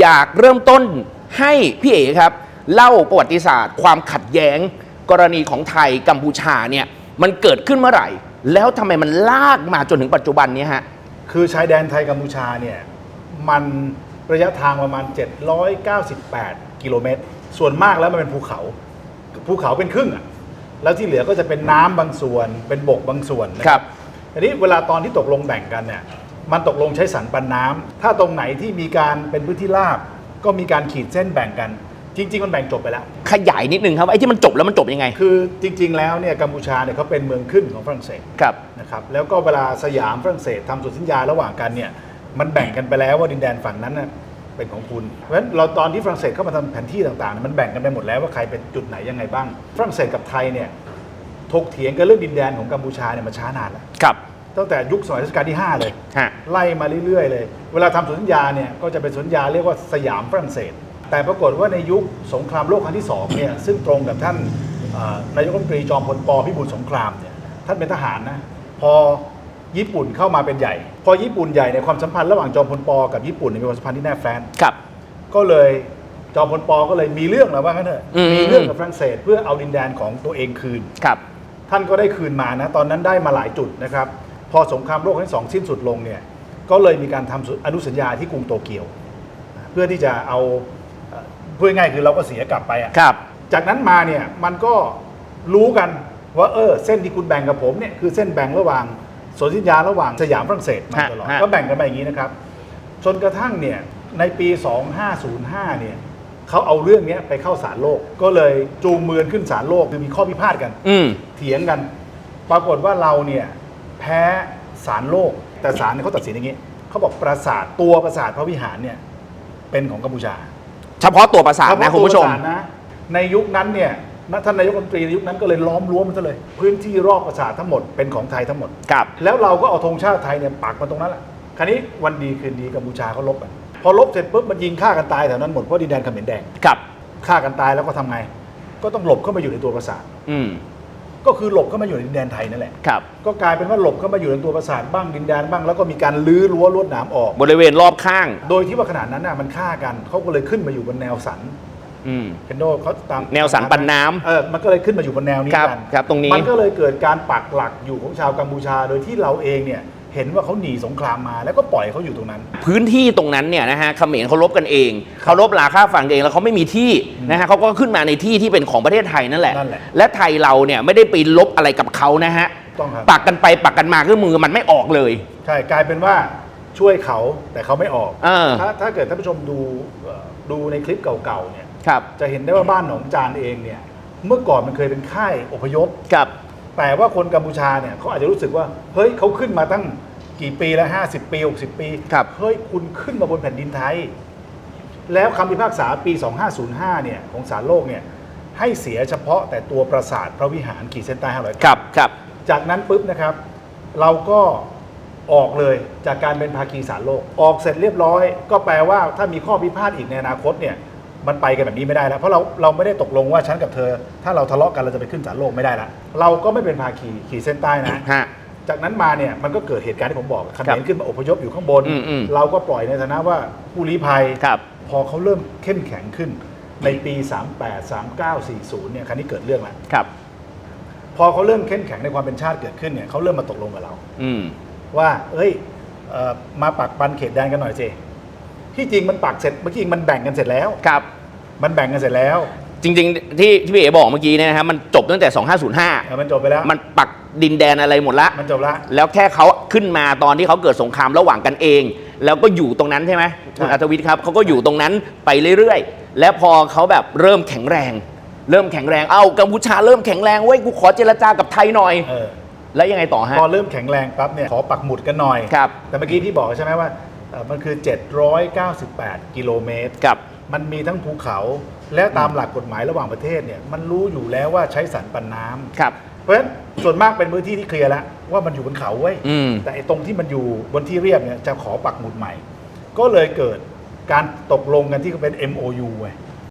อยากเริ่มต้นให้พี่เอ๋ครับ เล่าประวัติศาสตร์ ความขัดแย้ง กรณีของไทยกัมพูชาเนี่ยมันเกิดขึ้นเมื่อไหร่ แล้วทำไมมันลากมาจนถึงปัจจุบันเนี้ฮะ คือชายแดนไทยกัมพูชาเนี่ยมันระยะทางประมาณ 798 กิโลเมตร ส่วนมากแล้วมันเป็นภูเขา ภูเขาเป็นครึ่งอะแล้วที่เหลือก็จะเป็นน้ำบางส่วน เป็นบกบางส่วนนะครับ ทีนี้เวลาตอนที่ตกลงแบ่งกันเนี่ย มันตกลงใช้สันปันน้ำถ้าตรงไหนที่มีการเป็นพื้นที่ราบ ก็มีการขีดเส้นแบ่งกัน จริง ๆ มันแบ่งจบไปแล้ว ขยายนิดนึงครับไอ้ที่มันจบแล้วมันจบยังไง คือจริง ๆ แล้วเนี่ยกัมพูชาเนี่ยเขาเป็นเมืองขึ้นของฝรั่งเศสครับนะครับแล้วก็เวลาสยามฝรั่งเศสทำสนธิสัญญาระหว่างกันเนี่ยมันแบ่งกันไปแล้วว่าดินแดนฝั่งนั้นน่ะเป็นของคุณ เพราะฉะนั้นเราตอนที่ฝรั่งเศสเข้ามาทำแผนที่ต่างๆเนี่ยมันแบ่งกันไปหมดแล้วว่าใครเป็นจุดไหนยังไงบ้าง ฝรั่งเศสกับไทยเนี่ยถกเถียงกันเรื่องดินแดนของกัมพูชาเนี่ยมาช้านานแล้วครับ ตั้งแต่ยุคสมัยรัชกาลที่ 5 เลย ฮะ ไล่มาเรื่อยๆเลย เวลาทำสนธิสัญญาเนี่ยก็จะเป็นสนธิสัญญาเรียกว่าสยามฝรั่งเศส แต่ปรากฏว่าในยุคสงครามโลกครั้งที่สองเนี่ยซึ่งตรงกับท่านเอ่อนายกรัฐมนตรีจอมพลปพิบูลสงครามเนี่ยท่านเป็นทหารนะพอญี่ปุ่นเข้ามาเป็นใหญ่ พอญี่ปุ่นใหญ่ในยความสัมพันธ์ระหว่างจอมพลปกับญี่ปุ่นเนี่ยมีความสัมพันธ์ที่แนบแฟ้น ครับ ก็เลยจอมพลปก็เลยมีเรื่องแล้วว่างั้นเถอะอืม มีเรื่องกับฝรั่งเศสเพื่อเอาดินแดนของตัวเองคืน ครับ ท่านก็ได้คืนมานะ ตอนนั้นได้มาหลายจุดนะครับ พอสงครามโลกครั้งที่สองสิ้นสุดลงเนี่ยก็เลยมีการทำอนุสัญญาที่กรุงโตเกียว เพื่อที่จะเอาเอ่อพูดง่ายๆคือเราก็เสียกลับไปอะครับจากนั้นมาเนี่ยมันก็รู้กันว่าเออเส้นที่คุณแบ่งกับผมเนี่ยคือเส้นแบ่งระหว่างสนธิสัญญาระหว่างสยามฝรั่งเศสมาตลอดฮะฮะก็แบ่งกันไปอย่างนี้นะครับ จนกระทั่งเนี่ยในปี 2505 เนี่ยเขาเอาเรื่องเนี้ยไปเข้าศาลโลก ก็เลยจูงมือขึ้นศาลโลกคือมีข้อพิพาทกันอืมเถียงกัน ปรากฏว่าเราเนี่ย แพ้ศาลโลก แต่ศาลเนี่ยเขาตัดสินอย่างนี้เขาบอกปราสาทตัวปราสาทพระวิหารเนี่ยเป็นของกัมพูชาเฉพาะตัวประสาทเฉนะพาะคุณผู้ชมตัวปราสาทนะในยุคนั้นเนี่ยนะท่านนายกรัฐมนตรีในยุคนั้นก็เลยล้อมรั้วมันซะเลย พื้นที่รอบปราสาททั้งหมดเป็นของไทยทั้งหมด ครับ แล้วเราก็เอาธงชาติไทยเนี่ยปักมาตรงนั้นแหละ คราวนี้วันดีคืนดีกัมพูชาเขาลบกันพอลบเสร็จปุ๊บมันยิงฆ่ากันตายแถวนั้นหมดเพราะดินแดนเขมรแดงครับ ฆ่ากันตายแล้วก็ทำไง ก็ต้องหลบเข้ามาอยู่ในตัวปราสาท อืม ก็คือหลบเข้ามาอยู่ในดินแดนไทยนั่นแหละ ครับ ก็กลายเป็นว่าหลบเข้ามาอยู่ในตัวปราสาทบ้างดินแดนบ้าง แล้วก็มีการลื้อรั้วลวดหนามออก บริเวณรอบข้าง โดยที่ว่าขนาดนั้นน่ะมันฆ่ากันเขาก็เลยขึ้นมาอยู่บนแนวสันอืม เคนโดเขาตามแนวสันปันน้ำเออมันก็เลยขึ้นมาอยู่บนแนวนี้ครับกันครับตรงนี้ มันก็เลยเกิดการปักหลักอยู่ของชาวกัมพูชา โดยที่เราเองเนี่ย เห็นว่าเขาหนีสงครามมาแล้วก็ปล่อยเขาอยู่ตรงนั้น พื้นที่ตรงนั้นเนี่ยนะฮะเขมรเขาลบกันเองเขาลบลาค่าฝั่งเองแล้วเขาไม่มีที่นะฮะเขาก็ขึ้นมาในที่ที่เป็นของประเทศไทยนั่นแหละ นั่นแหละ และไทยเราเนี่ยไม่ได้ไปลบอะไรกับเขานะฮะต้องครับ ปักกันไปปักกันมาก็มือมันไม่ออกเลย ใช่กลายเป็นว่าช่วยเขาแต่เขาไม่ออก เออ ถ้าถ้าเกิดท่านผู้ชมดูเอ่อดูในคลิปเก่าๆเนี่ย ครับจะเห็นได้ว่าบ้านหนองจานเองเนี่ย เมื่อก่อนมันเคยเป็นค่ายอพยพ ครับ แต่ว่าคนกัมพูชาเนี่ยเขาอาจจะรู้สึกว่า เฮ้ยเขาขึ้นมาตั้งกี่ปีแล้ว 50 ปี 60 ปี ครับเฮ้ยคุณขึ้นมาบนแผ่นดินไทย แล้วคำพิพากษาปี 2505 เนี่ยของศาลโลกเนี่ยให้เสียเฉพาะแต่ตัวปราสาทพระวิหารขีดเส้นใต้500ครับครับ จากนั้นปุ๊บนะครับ เราก็ออกเลยจากการเป็นภาคีศาลโลก ออกเสร็จเรียบร้อย ก็แปลว่าถ้ามีข้อพิพาทอีกในอนาคตเนี่ย มันไปกันแบบนี้ไม่ได้แล้ว เพราะเราเราไม่ได้ตกลงว่าฉันกับเธอ ถ้าเราทะเลาะกันเราจะไปขึ้นศาลโลกไม่ได้ละเราก็ไม่เป็นภาคีขีดเส้นใต้นะ ฮะ จากนั้นมาเนี่ยมันก็เกิดเหตุการณ์ที่ผมบอกเขมครัรบขึ้นมาอพยพอยู่ข้างบน อืมอืม เราก็ปล่อยในฐานะว่าผู้ลี้ภัย ครับ พอเขาเริ่มเข้มแข็งขึ้นในปี 38 39 40 เนี่ยครั้นี้เกิดเรื่องแล้วครับ พอเขาเริ่มเข้มแข็งในความเป็นชาติเกิดขึ้นเนี่ยเขาเริ่มมาตกลงกับเรา อืม ว่า เอ้ยเอ่อมาปักปันเขตแดนกันหน่อยสิ ที่จริงมันปักเสร็จเมื่อกี้มันแบ่งกันเสร็จแล้ว ครับ มันแบ่งกันเสร็จแล้วจริงๆ ที่ที่พี่เอ๋บอกเมื่อกี้เนี่ยนะฮะมันจบตั้งแต่เออ2505มันจบไปแล้ว มันปักดินแดนอะไรหมดละ มันจบละแล้วแค่เขาขึ้นมาตอนที่เขาเกิดสงครามระหว่างกันเอง แล้วก็อยู่ตรงนั้นใช่ไหมคุณใช่อัธวิทย์ครับเขาก็อยู่ตรงนั้นไปเรื่อยๆ แล้วพอเขาแบบเริ่มแข็งแรง เริ่มแข็งแรงเอ้ากัมพูชาเริ่มแข็งแรงเว้ยกูขอเจรจากับไทยหน่อย เออแล้วยังไงต่อฮะ พอเริ่มแข็งแรงปั๊บเนี่ยขอปักหมุดกันหน่อย ครับ แต่เมื่อกี้พี่บอกใช่ไหมว่าเอ่อ มันคือ 798 กิโลเมตรกับ มันมีทั้งภูเขา และตามหลักกฎหมายระหว่างประเทศเนี่ยมันรู้อยู่แล้วว่าใช้สันปันน้ำ ครับ เพราะฉะนั้นส่วนมากเป็นพื้นที่ที่เคลียร์แล้วว่ามันอยู่บนเขาเว้ย อืม แต่ไอ้ตรงที่มันอยู่บนที่เรียบเนี่ยจะขอปักหมุดใหม่ ก็เลยเกิดการตกลงกันที่เป็น MOU เว้ย